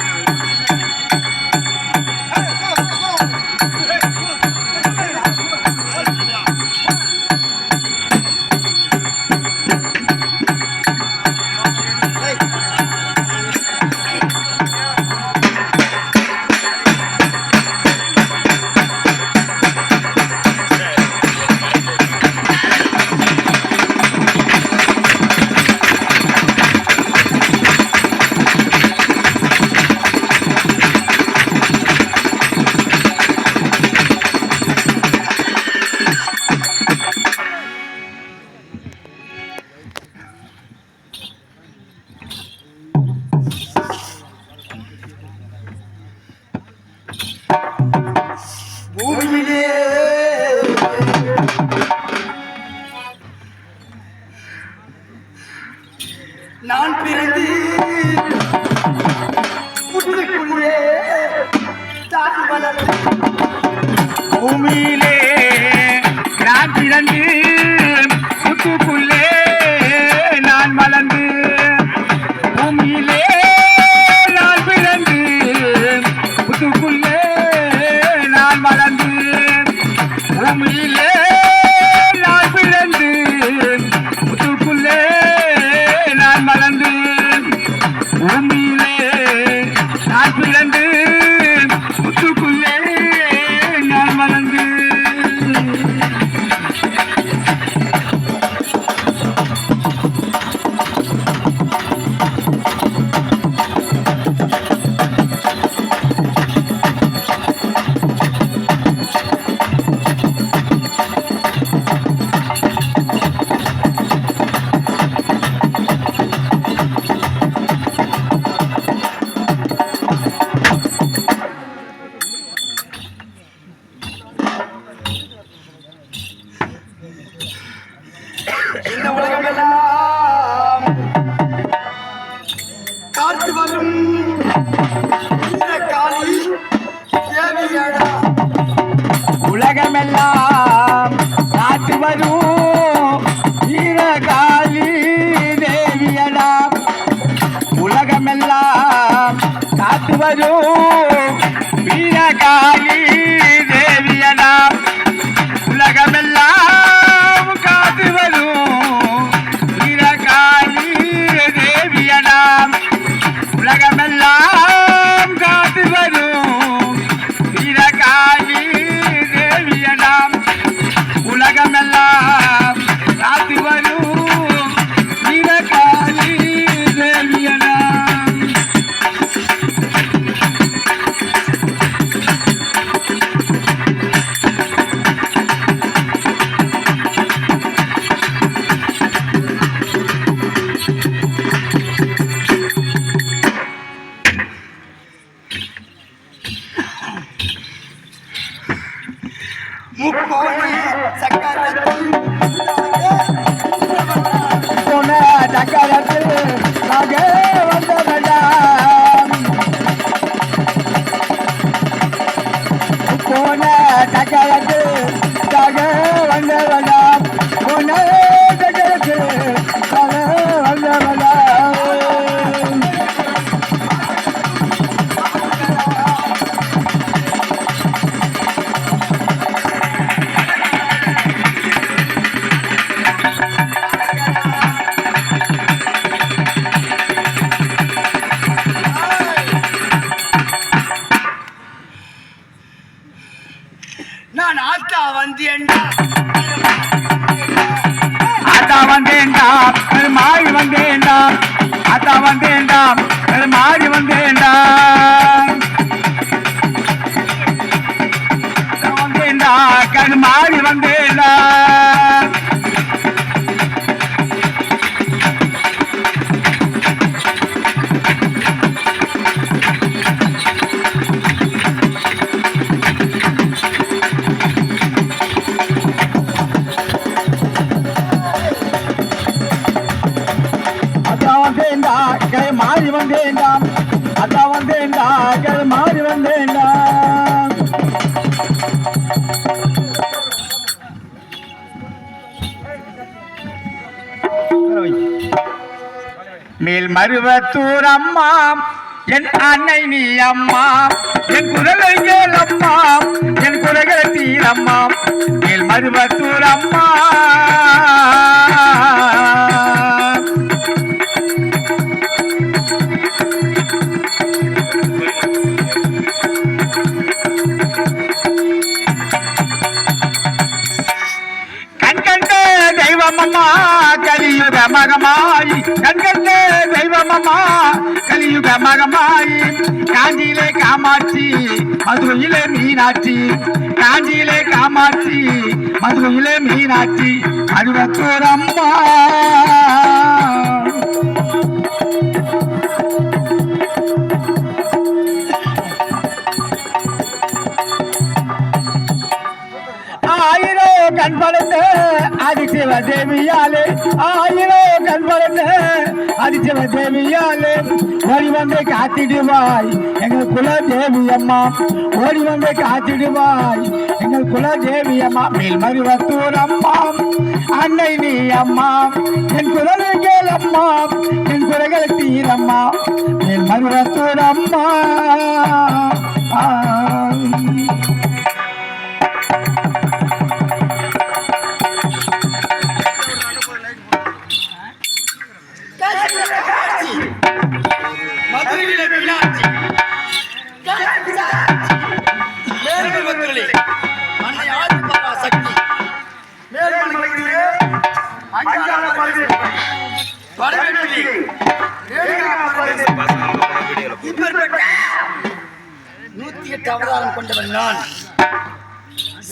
பூமியிலே நான் பிறந்து புற்றுக்குள்ளே தான் வளர்ந்து பூமியிலே நான் பிறந்து புத்துக்குள்ளே நான் வளர்ந்து பூமியிலே நான் பிறந்து புத்துக்குள்ளே நான் வளர்ந்து பூமியிலே உலகமெல்லாம் காத்து வரும். வீரகாளி தேவியடா. உலகமெல்லாம் காத்து வரும். வீரகாளி நான் ஆத்தா வந்தேன்டா. ஆத்தா வந்தேன்டா அது மாறி வந்தேன்டா. ஆத்தா வந்தேன்டா அது மாறி வந்தேன்டா வந்தேன்டா கண் மாறி வந்தேன்டா. மருவத்தூர் அம்மா என் அன்னை நீ அம்மா என் குரலை கேள் அம்மா என் குறைகளை தீரம்மா மேல் மருவத்தூர் அம்மா கண்கண்ட தெய்வமம்மா தெய்வம் அம்மா மகமாயி காஞ்சியிலே காமாட்சி மதுரையிலே மீனாட்சி. காஞ்சியிலே காமாட்சி மதுரையிலே மீனாட்சி. அருவத்தூர் அம்மா. ஆயிரோ கண் படைத்த அதிசிவ தேவியாலே ஆயிரம் அதிசிவ தேவியாலே ஓடி வந்து காத்திடுவாய். எங்கள் குல தேவி அம்மா ஓடி வந்து காத்திடுவாய். எங்கள் குல தேவி அம்மா மேல் மருவத்தூர் அம்மா அன்னை நீ அம்மா என் குரலை கேள் அம்மா என் குறைகளை தீரம்மா மேல் மருவத்தூர் அம்மா நூத்தி எட்டு அவதாரம் கொண்டவன் நான்.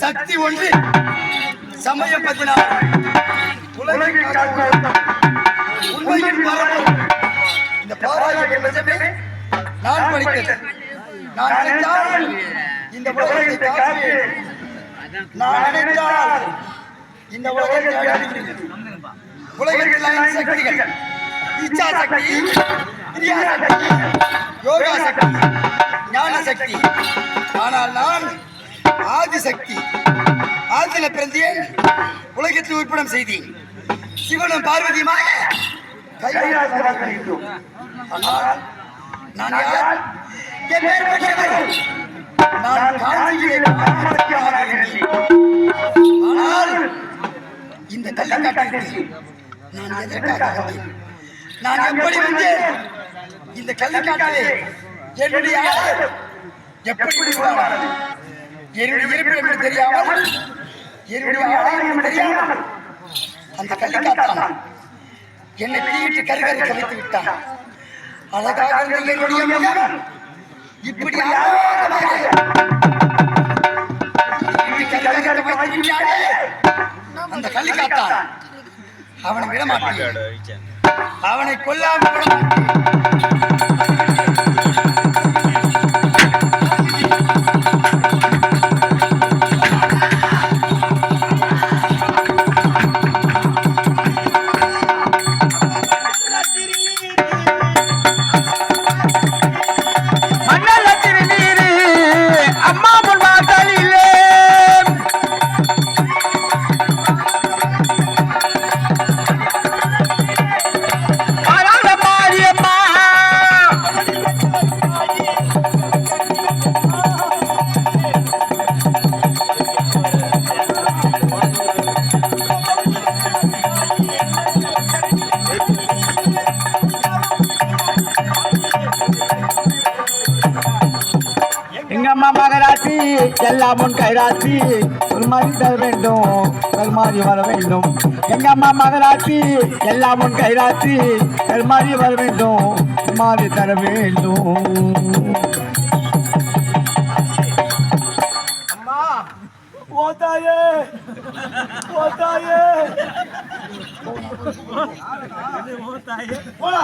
சக்தி ஒன்று சமயம் பதினாறு. உலகின் உண்மையின் இந்த பாராயண நிஜமே நான் படித்தது. நான் நினைத்தால் இந்த உலகத்தை காப்பேன். நான் நினைத்தால் இந்த உலகத்தை உலகத்தில் ஐந்து சக்திகள் இச்சா சக்தி கிரியா சக்தி யோகா சக்தி. ஞான சக்தி ஆனால் நான் ஆதிசக்தி ஆதில பிறந்தேன் உலகத்தில் உற்படம் செய்தி சிவனும் பார்வதியுமாக கைலாசம் வேண்டும். ஆனால் நான் யார் எப்பேற்பட்டவன்? நான் காஞ்சியிலே காமாட்சியாக இருந்தேன். ஆனால் இந்த கள்ளக்காட்டிற்கு நான் எதற்காக நான் எப்படி வந்தேன் இந்த கள்ளக்காட்டிலே என்னுடைய எப்படி? என்னுடைய இருப்பிடம் என்று தெரியாமல் என்னுடைய ஆலயம் தெரியாமல் அந்த கள்ளிக்காத்தான் என்னை தீயிட்டு கருகருக்க வைத்து விட்டான். அழகாக என்னுடைய முகம் இப்படி அந்த கள்ளிக்காத்தான் அவனை விட மாட்டேன் அவனை கொல்லாமல் விட எங்கம்மா மகராசி எல்லாம் உன் கைராசி. ஒரு தர வேண்டும் ஒரு வர வேண்டும். எங்கம்மா மகராசி எல்லாம் உன் கைராசி. ஒரு வர வேண்டும் ஒரு தர வேண்டும். அம்மா ஓதாயே ஓதாயே போடா.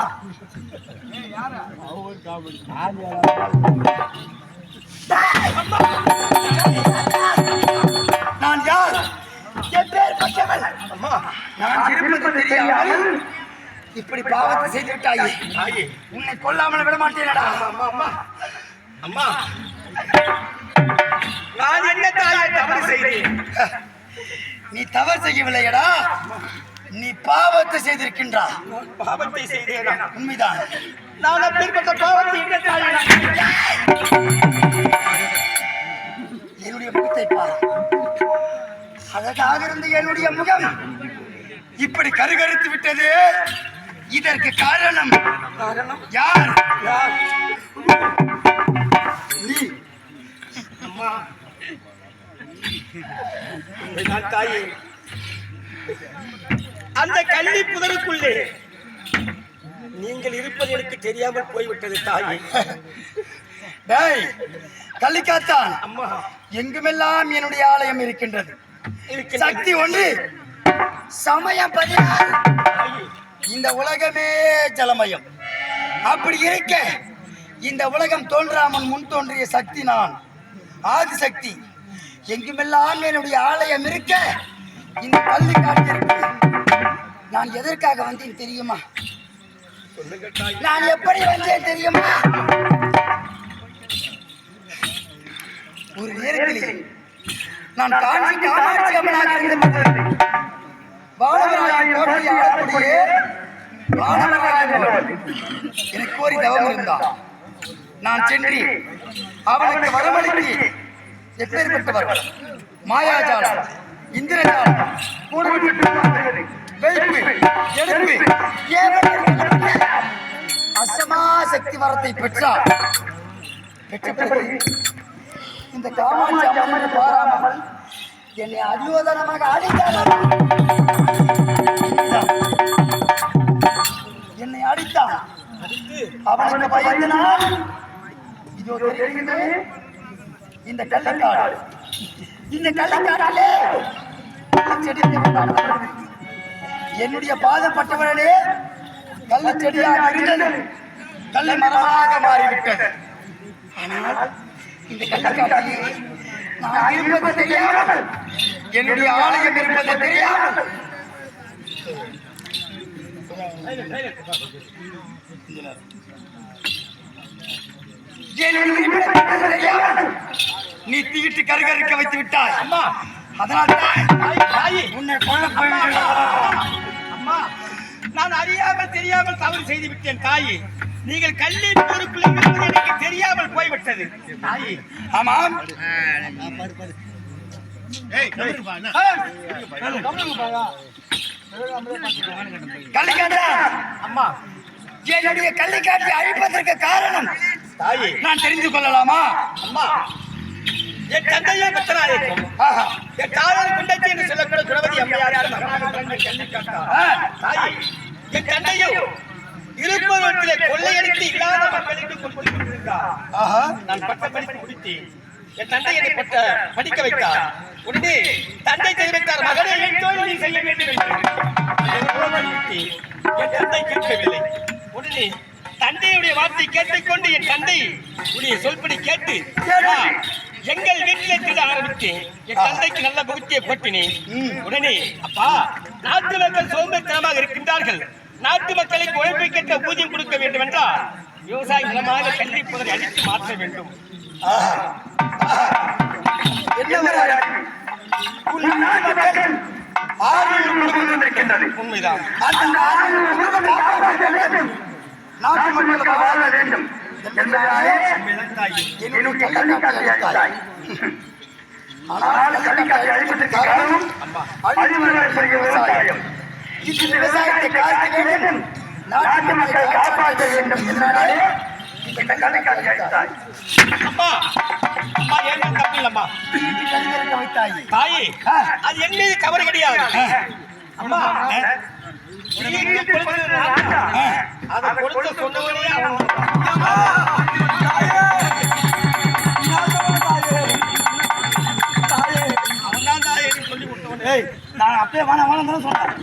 ஏ யாரா? அவர் காமெடி நான் யார்? எப்பேற்பட்டவன் நான் இருப்பது தெரியாமல் இப்படி பாவத்தை செய்து விட்டாயே. உன்னை கொல்லாமல் விட மாட்டேனடா. அம்மா அம்மா நான் என்ன தாயை தவறு செய்தேன்? நீ தவறு செய்யவில்லையடா. நீ பாவத்தை செய்திருக்கின்றா. பாவத்தை செய்தேனா? உண்மைதான். நான் அப்பேற்பட்ட பாவத்தை தாயே நான் அழகாக இருந்த என்னுடைய முகம் இப்படி கருகருத்து விட்டது. இதற்கு காரணம் காரணம்? யார்? யார்? நீ. அம்மா. உண்மைதான் தாயே. அந்த கள்ளி புதருக்குள்ளே நீங்கள் இருப்பது எனக்கு தெரியாமல் போய்விட்டது தாயே. டேய் கள்ளிக்காத்தான். எங்குமெல்லாம் என்னுடைய ஆலயம் இருக்கின்றது. சக்தி ஒன்று சமயம் பதினாறு. இந்த உலகமே ஜலமயம். அப்படி இருக்க இந்த உலகம் தோன்றாமல் முன் தோன்றிய சக்தி நான் ஆதி சக்தி எங்குமெல்லாம் என்னுடைய ஆலயம் இருக்க இந்த கல்வி காட்டிற்கு நான் எதற்காக வந்தேன் தெரியுமா? நான் எப்படி வந்தேன் தெரியுமா? ஒரு நேரத்தில் நான் காஞ்சி காமாட்சி அம்மனாக இருந்தபோது வானவராயன் கோட்டையை ஆளக்கூடிய எனக்கு கோரி தவம் இருந்தான் நான் சென்று அவனுக்கு வரமளித்து எப்பேற்பட்டவர் மாயாஜாலம் இந்திரஜாலம் வைப்பு எடுப்பு அசமா சக்தி வரத்தை பெற்றார். பெற்ற பிறகு இந்த காமாட்சி அம்மனை பாராமல் என்னை அடியோதனமாக அடித்தார். என்னை அடித்தான். அவனுக்கு பயந்தினால் இதோ தெரிகின்றது இந்த கள்ளக்காடு. இந்த கள்ளக்காடாலே என்னுடைய பாதப்பட்டவர்களே கள்ள செடியாக இருந்தது. கள்ள மரமாக மாறிவிட்டது. ஆனால் நான் இருப்பது தெரியாமல். என்னுடைய ஆலயம் இருப்பது தெரியாமல். நீ தீட்டு கருகருக்க வைத்து விட்டாய். அம்மா. அதனால் தான் தாயே, தாயே. உன்னை அம்மா. நான் அறியாமல் தெரியாமல் தவறு செய்து விட்டேன் தாயே. நீங்கள் கள்ளி பொறுப்புல இருப்பது எனக்கு தெரியாமல் போய்விட்டது. ஆமாம். கள்ளிக்காட்டா அம்மா. என்னுடைய கள்ளிக்காட்டை அழிப்பதற்கு காரணம். தாயே. நான் தெரிந்து கொள்ளலாமா? அம்மா. என் தந்தையே ஆஹா. என் தாயார் குண்டச்சி என்று அம்மையார். ஆ. தாயே. என் தந்தையும் இருப்பவற்றிலே கொள்ளையடித்து இல்லாத மக்களுக்கு கொடுத்து கொண்டிருந்தார். ஆஹா. நான் பட்ட படிப்பு முடித்தேன். என் தந்தை என்னை பட்ட படிக்க வைத்தார். உடனே தந்தை தெரிவித்தார் மகனே என் தொழில் நீ செய்ய வேண்டும் என் தந்தை கேட்கவில்லை. உடனே தந்தையுடைய வார்த்தை கேட்டுக்கொண்டு என் தந்தை உடைய சொல்படி கேட்டு "வா, எங்கள் வீட்டிலே திருட ஆரம்பித்தேன். என் தந்தைக்கு நல்ல புகுத்தியை போட்டினேன் உடனே அப்பா நாட்டு மக்கள் சோம்பேறித்தனமாக இருக்கின்றார்கள். நாட்டு மக்களுக்கு உழைப்பை கேட்ட ஊதியம் கொடுக்க வேண்டும் என்றால் விவசாய நிலமாக கல்வி புதரை அழித்து மாற்ற வேண்டும். உண்மைதான். நாட்டு மக்கள் வாழ வேண்டும். ஆனால் கள்ளக்காட்டை அழிப்பதற்கு காரணம் அழிவுகளை விவசாயம் இந்த விவசாயத்தை காக்க வேண்டும். நாட்டு மக்களை காப்பாற்ற வேண்டும் என்றாலே இந்த கள்ளக்காட்டை அழித்தாய். அம்மா அம்மா ஏன் தப்பு இல்லம்மா வைத்தாயே தாயே ஆ. அது என் மீது கவறு கிடையாது அம்மா. அதை கொடுத்த சொன்னவனே அவன். தாயே. சொல்லி கொடுத்தவனே. நான் அப்பயே வேணாம் வேணாம் தான் சொன்னேன்.